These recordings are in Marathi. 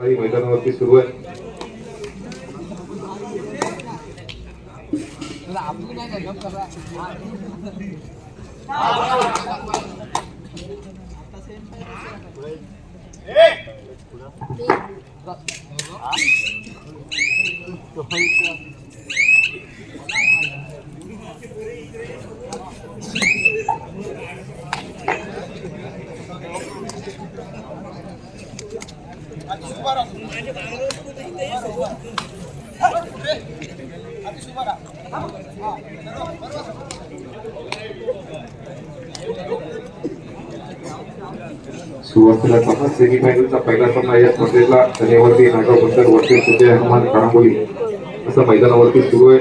काही मैदानावरती सुरू आहे सुरुवातीला पन्नास सेमीफायनलचा पहिला सामना या स्पर्धेला शनिवारी नागाव बंदर वरती सुजय हनुमान काळांबोली असं मैदानावरती सुरू आहे.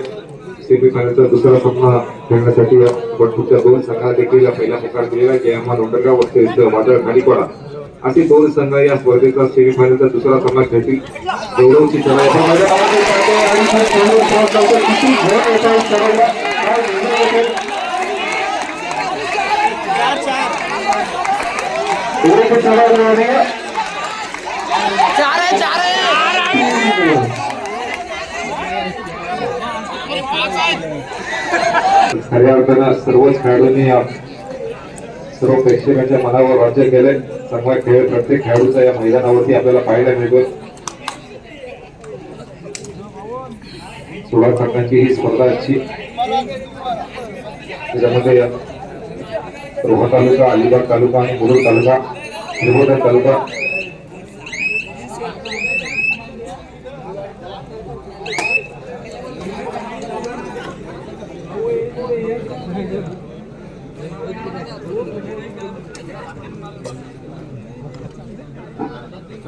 सेमीफायनलचा दुसरा सामना खेळण्यासाठी बटपूरच्या दोन संघाला देखील पहिला निकाल दिलेला आहे. जय हनुमान उंडरगाव वरती वादळ खालीपाडा असे दोन संघ या स्पर्धेचा सेमीफायनलचा दुसरा सामना खेळतील. गौरवची खऱ्या अर्थानं सर्वच खेळाडूंनी सर्व प्रेक्षकांच्या मनावर राज्य केले चांगला खेळ प्रत्येक खेळाडूचा या मैदानावरती आपल्याला पाहायला मिळतो. सोळा संघांची ही स्पर्धा आजची. त्याच्यामध्ये रोहा तालुका अलिबाग तालुका आणि मुरुड तालुका हिरवडा तालुका.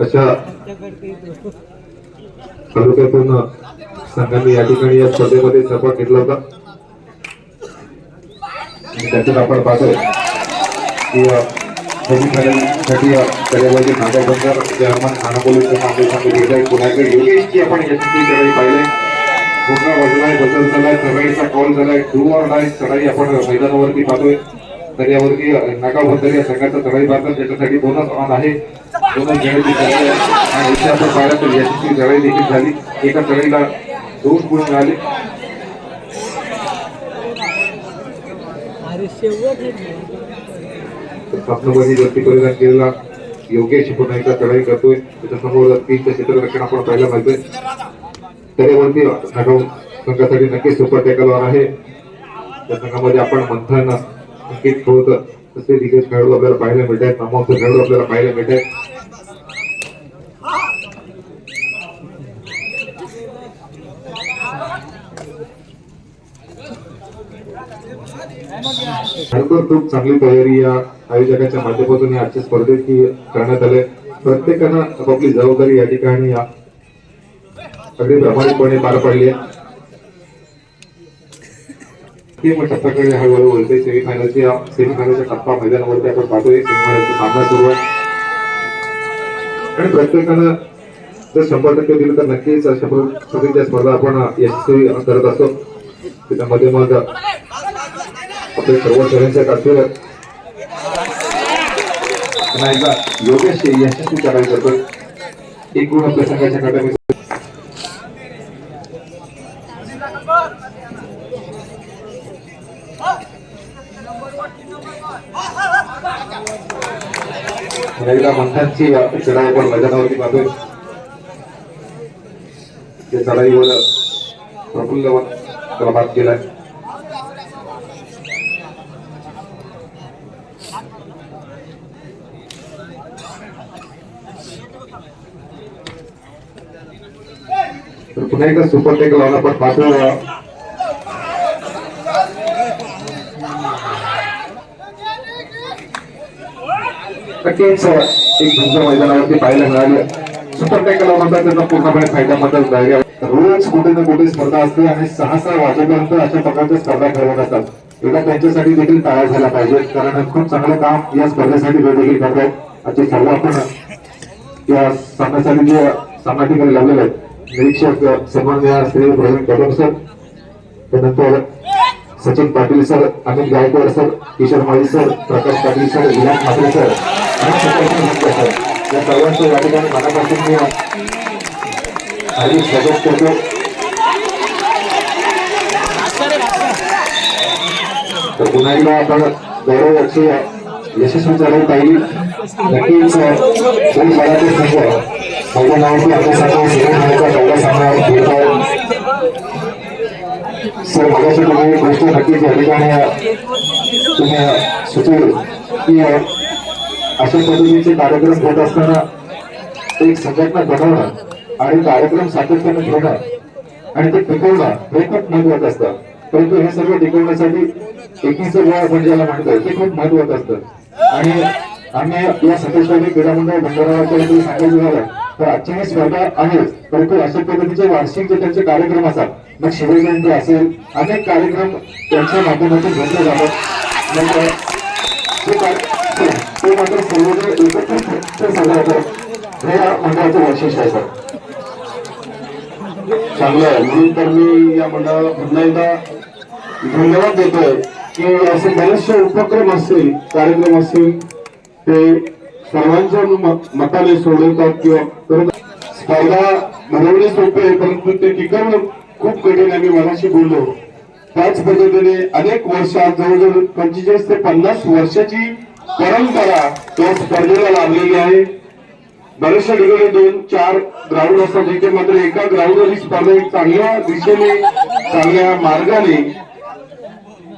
अशा तालुक्यातून संघांनी या ठिकाणी या स्पर्धेमध्ये सहभाग घेतला होता. आणि त्यातून आपण पाहतोय की सेमीफायनलसाठी कलेबाजी नागाबंदर जर्मन ठाणा पोलीस सांगू पुण्याकडे योगेशची आपण यशस्वी चढाई पाहिले. पूर्ण वाजलाय बदल झालाय चढाईचा कॉल झालाय टू ऑर डाय चढाई आपण मैदानावरती पाहतोय. तर यावरती नागाबंदर या संघाचा चढाई पाहतात त्याच्यासाठी बोनस ऑन आहे बोनस घेण्याची आणि इथे आपण पाहिलं तर यशस्वी चढाई देखील झाली. एका चढाईला दोन गुण मिळाले. स्वप्नवादी वरती परिधान केलेला योगेश पुन्हा एकदा चढाई करतोय. त्याच्यासमोर तीनचं क्षेत्ररक्षण आपण पाहायला मिळतोय. त्याच्यावरती नागाव संघासाठी नक्कीच सुपर टॅकलवर आहे. त्या संघामध्ये आपण मंथन क्रिकेट खोत तसे दिग्गज खेळाडू आपल्याला पाहायला मिळत आहेत नामांतर खेळाडू आपल्याला पाहायला मिळत आहेत खरोखर खूप चांगली तयारी या आयोजकांच्या माध्यमातून या आजच्या स्पर्धेत करण्यात आले प्रत्येकानं आपापली जबाबदारी या ठिकाणी या अगदी प्रामाणिकपणे पार पाडली आहे. ते पण प्रकारे हळूहळू बोलते सेमीफायनलच्या सेमीफायनलच्या टप्पा मैदानावरती आपण पाहतोय. सेमीफायनलचा सामना सुरू आहे. आणि प्रत्येकानं जर शंभर टक्के दिलं तर नक्कीच अशा पद्धतीच्या स्पर्धा आपण यशस्वी करत असतो. त्याच्यामध्ये मग आपले सर्व स्वयंसेवक असतील पुन्हा योगेश यशस्वी करायला जातो एक गुण आपल्या संघाच्या खात्यामध्ये पुन्हा एकदा मंथनची चढाई आपण मैदानावरती पाहतोय. त्या चढाईवर प्रफुल्ल त्याला बात केलाय पुन्हा एकदा सुपर टेक लावून आपण पाहतो नक्कीच एक तुमच्या मैदानावरती पाहायला मिळाली. सुपर टेक म्हणतात त्यांना पूर्णपणे फायद्यामध्ये जायला रोज कुठे ना कुठे स्पर्धा असते आणि सहा सहा वाजेपर्यंत अशा प्रकारच्या स्पर्धा ठरवत असतात. एकदा त्यांच्यासाठी देखील टाळ्या झाला पाहिजे कारण खूप चांगलं काम या स्पर्धेसाठी वेळ देखील करतात आजचे सर्व आपण या सामन्यासाठी जे सामना ठिकाणी लावलेले आहेत निरीक्षक सन्मान्य श्री प्रवीण कदम सर त्यानंतर Sachin Patil sir Amit Gaikwad sir Kishor Mali sir Prakash Patil sir Vilas Thackeray sir. या सर्वांचं या ठिकाणी मनापासून मी हार्दिक स्वागत करतो तर पुन्हा एकदा आपण गौरव यशस्वी झाले पाहिजे नक्कीच मराठी संघ पहिल्या नावाची आपल्या संघ सिनेमाचा पहिला सामना खेळत आहे सर मगाशी तुम्ही गोष्ट नक्कीच या ठिकाणी तुम्ही सुचवली. की अशा पद्धतीचे कार्यक्रम होत असताना एक संघटना बनवणं आणि कार्यक्रम सातत्याने ठेवणं आणि ते टिकवणं हे खूप महत्वाचं असतं. परंतु हे सर्व टिकवण्यासाठी एकीचं वेळ आपण ज्याला म्हणतोय ते खूप महत्वाचं असतं. आणि आम्ही या सतीशवाडी क्रीडा मंडळ भंडाराच्या सांगायचं झालं तर आजची ही स्पर्धा आहेच परंतु अशा पद्धतीचे वार्षिक जे त्यांचे कार्यक्रम असतात मग शिवजयंती असेल अनेक कार्यक्रम त्यांच्या माध्यमातून घेतले जातात. म्हणजे मग ते मात्र सर्वजण एकत्रित साजरा करत हे या मंडळाचं वैशिष्ट्य आहे सर. चांगलं आहे. म्हणून तर मी या मंडळाला पुन्हा एकदा धन्यवाद देतोय की असे बरेचसे उपक्रम असतील कार्यक्रम असतील ते सर्वांच्या मताने सोडवतात किंवा स्पर्धा भरवणे सोपे आहे परंतु ते टिकवणं खूप कठीण आहे मी मनाशी बोललो. त्याच पद्धतीने अनेक वर्षात जवळजवळ पंचेचाळीस ते पन्नास वर्षाची परंपरा त्या स्पर्धेला लाभलेली आहे. बऱ्याचशा ठिकाणी दोन चार ग्राउंड असतात इथे मात्र एका ग्राउंडवर ही स्पर्धा एक चांगल्या दिशेने चांगल्या मार्गाने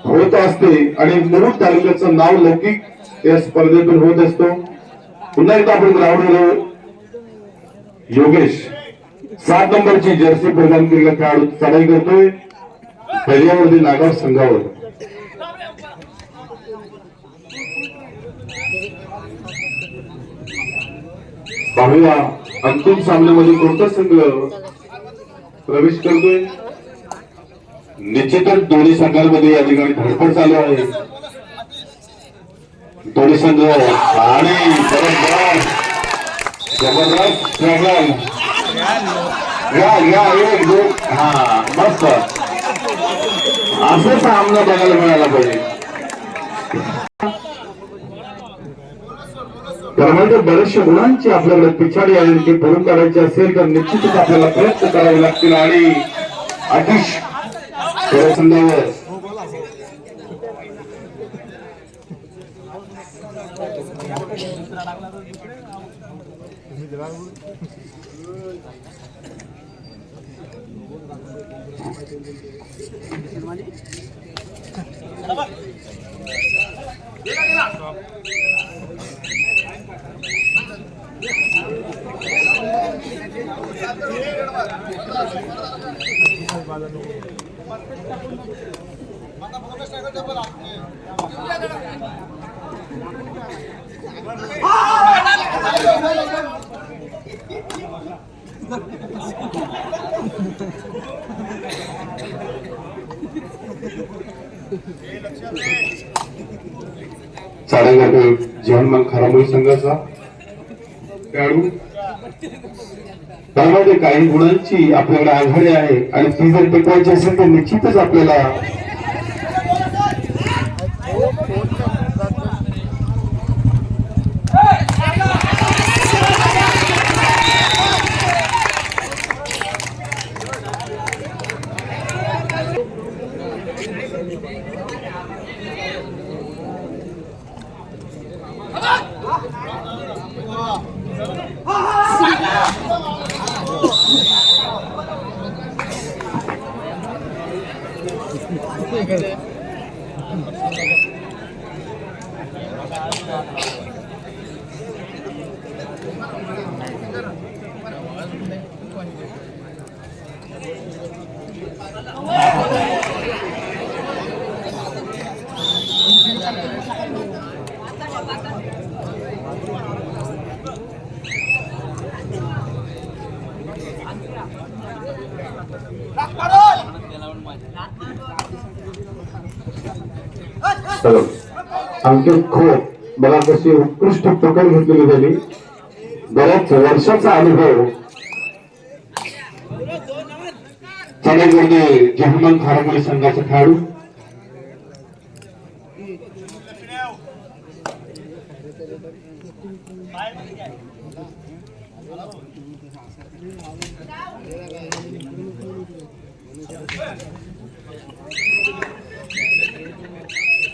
होत असते. आणि मुरुड तालुक्याचं नाव लौकिक या स्पर्धेतून होत असतो. पुन्हा एकदा आपण ग्राउंडवर योगेश सात नंबरची जर्सी प्रदान केलेला खेळाडू चढाई करतोय. पहिल्यावरती नागाव संघावर. पाहूया. अंतिम सामन्यामध्ये कोणता संघ प्रवेश करतोय? निश्चितच दोन्ही संघांमध्ये या ठिकाणी धडपड चालू आहे. दोन्ही संघ आणि जबरदस्त स्ट्रगल या या एक दोन. हा मस्त. असं सामना बघायला मिळाला पाहिजे. त्यामुळे म्हणजे बऱ्याचशा गुणांची आपल्याकडे पिछाडी आहे ती भरून काढायची असेल तर निश्चितच आपल्याला प्रयत्न करावे लागतील आणि अतिश चालेल जेवण साडेगाठी जीवनमान खराबोळी संघाचा. खेळाडू. त्यामध्ये काही गुणांची आपल्याकडे आघाडी आहे आणि ती जर टिकवायची असेल तर निश्चितच आपल्याला Lakukan. सगळं. अंकित खोत मला कशी उत्कृष्ट पकड घेतलेली त्यांनी. बऱ्याच वर्षाचा अनुभव. चढाईमध्ये म्हणजे जहमन खारामुळे संघाचा खेळाडू.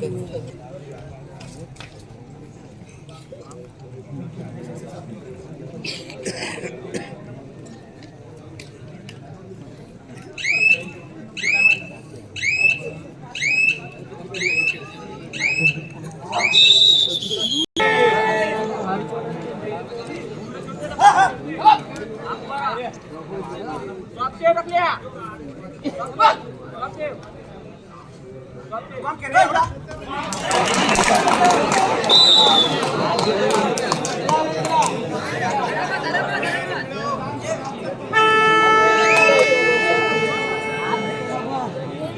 对，对，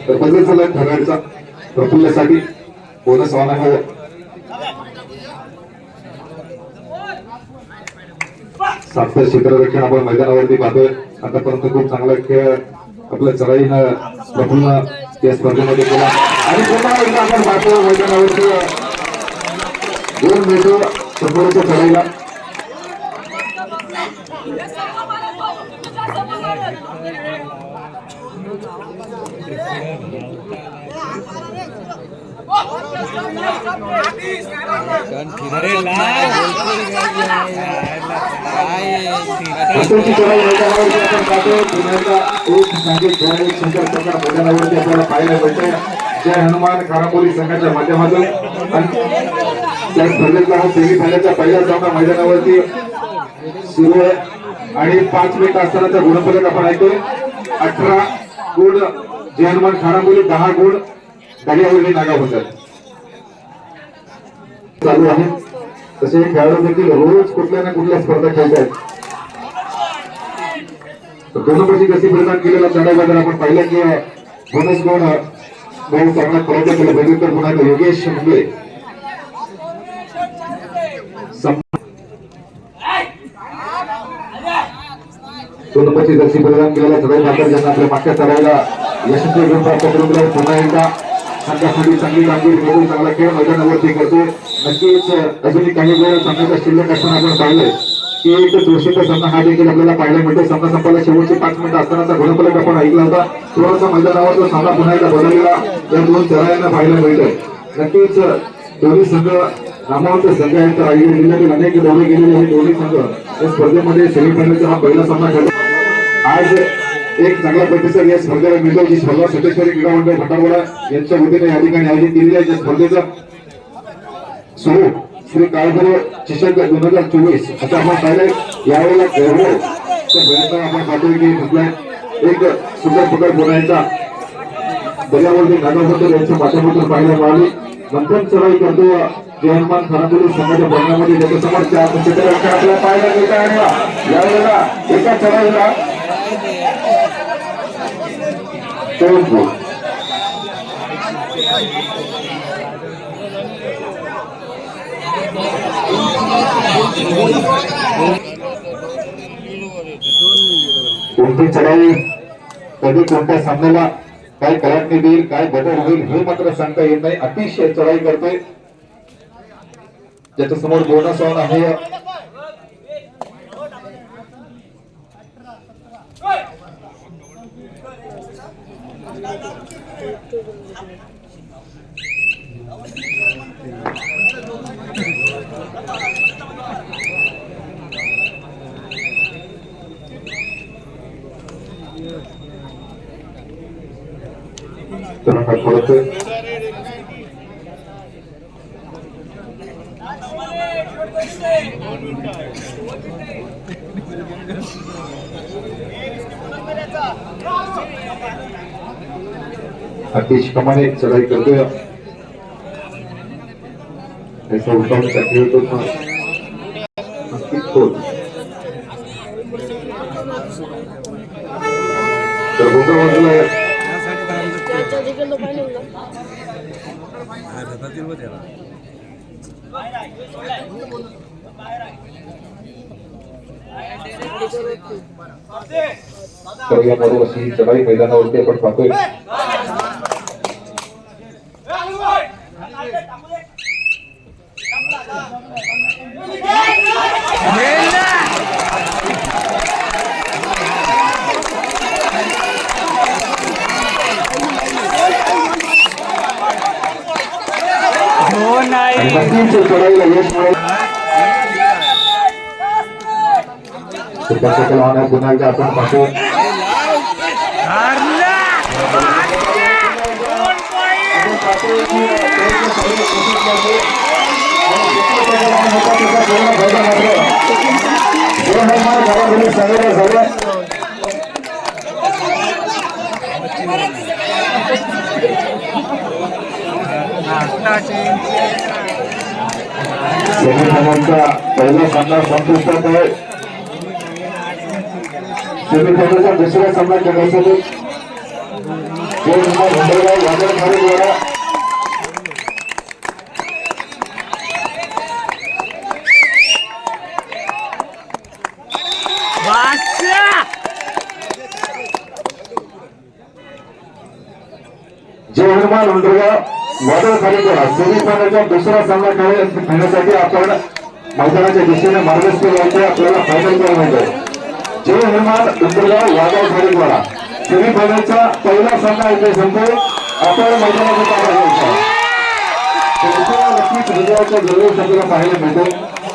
तर बदल झाला ठरवायचा प्रफुल्लसाठी बोनस वाहन हवं सातव्या क्षेत्ररक्षण आपण मैदानावरती पाहतोय. आतापर्यंत खूप चांगला खेळ आपल्या चराईनं प्रफुल्ल या स्पर्धेमध्ये केला. आणि पुन्हा एकदा आपण पाहतो मैदानावरती दोन मेटो प्रफुल्लच्या चराईला मैदानावरती आपण पाहतो पुण्याचा एक सांघिक खेळाडू शंकर प्रकार मैदानावरती आपल्याला पाहायला मिळतोय. जय हनुमान खारापोली संघाच्या माध्यमातून. त्या स्पर्धेतला हा सेमीफायनलचा पहिला सामना मैदानावरती सुरू आहे आणि पाच मिनिट असतानाचा गुणफलक आपण ऐकतोय. अठरा गुण जय हनुमान खारापोली दहा गुण दर्यावरली नागा होतात. चालू आहे. तसे खेळाडू देखील रोज कुठल्या ना कुठल्या स्पर्धा खेळतात आहेत. दोन नंबरची कशी प्रदान केलेला चढाईबद्दल आपण पाहिला की बोनस गुण बहुत चांगला प्रयत्न केला बेदुकर पुन्हा योगेश मुंबळे सम- दोन नंबरची जर्सी प्रदान केलेला चढाई मात्र ज्यांना आपल्या मागच्या चढाईला यशस्वी घेऊन प्राप्त करून पुन्हा एकदा संघासाठी चांगली कामगिरी करून चांगला खेळ मैदानावरती करतो नक्कीच अजूनही काही वेळ संघाचा शिल्लक असताना आपण पाहिलंय. की एक दोषीचा सामना हा देखील आपल्याला पाहायला मिळतो सामना संपायला शेवटचे पाच मिनिटं असतानाचा गुणफलक आपण ऐकला होता. थोडासा मैदानावर तो सामना पुन्हा एकदा बदललेला या दोन चरायांना पाहायला मिळतोय. नक्कीच दोन्ही संघ नामवंत संघ आहेत. तर रायगड जिल्ह्यातील अनेक दौरे गेलेले हे दोन्ही संघ या स्पर्धेमध्ये सेमीफायनलचा हा पहिला सामना खेळला. आज एक चांगला प्रतिसाद या स्पर्धेला मिळतो जी स्पर्धा सतेश्वरी क्रीडा मंडळ भंडारवाडा यांच्या वतीने या ठिकाणी आयोजित केलेली आहे. या स्पर्धेचं स्वरूप श्री काळभैरव चषक दोन हजार चोवीस. असं आपण पाहिलं यावेळेला गौरव त्या प्रयत्न आपण पाहतोय की म्हटलंय एक सुंदर प्रकार बोलायचा. दर्यावरती नागाबद्दल यांच्या माध्यमातून पाहायला मिळाली. नंतर चढाई करतो जय हनुमान खानापुरी संघाच्या बंगल्यामध्ये त्याच्यासमोर चार क्षेत्ररक्षण आपल्याला पाहायला मिळत आहे यावेळेला एका चढाईला दोन कोणती चढाई कधी कोणत्या सामन्याला काय कलाटणी देईल, काय बदल होईल, हे मात्र सांगता येत नाही. अतिशय चढाई करतोय. ज्याच्या समोर बोनस ऑन आहे. तरंगात अतिश कमाने चढाई करतोय. ऐसा उठावण्याचा खेळ तो ना नक्कीच होत. बाजूला तर या बरोबर अशी मैदानावरती आपण पाहतोय हो नाही आणि नक्कीच चढाईला यश मिळेल सुपर सकल होणार पुन्हा एकदा आपण पाहतो आपण पाहतोय सेमीफायनलचा पहिला सामना संपुष्टात आहे सेमीफायनलचा दुसरा सामना खेळण्यासाठी दोन नंबर मुंबईला वादळ द्वारा जय हनुमान उंडरगाव वादळ खालीकडा सेमीफायनलचा दुसरा सामना खेळण्यासाठी आपण मैदानाच्या दिशेने मार्गस्थ व्हायचे आपल्याला फायनल करायचं जय हनुमान उंडरगाव वादळ खालीकडा सेमीफायनलचा पहिला सामना इथे संपतो. आपण मैदानाचा ताबा घ्यायचा नक्कीच हृदयाच्या जल्लोष आपल्याला पाहायला मिळतो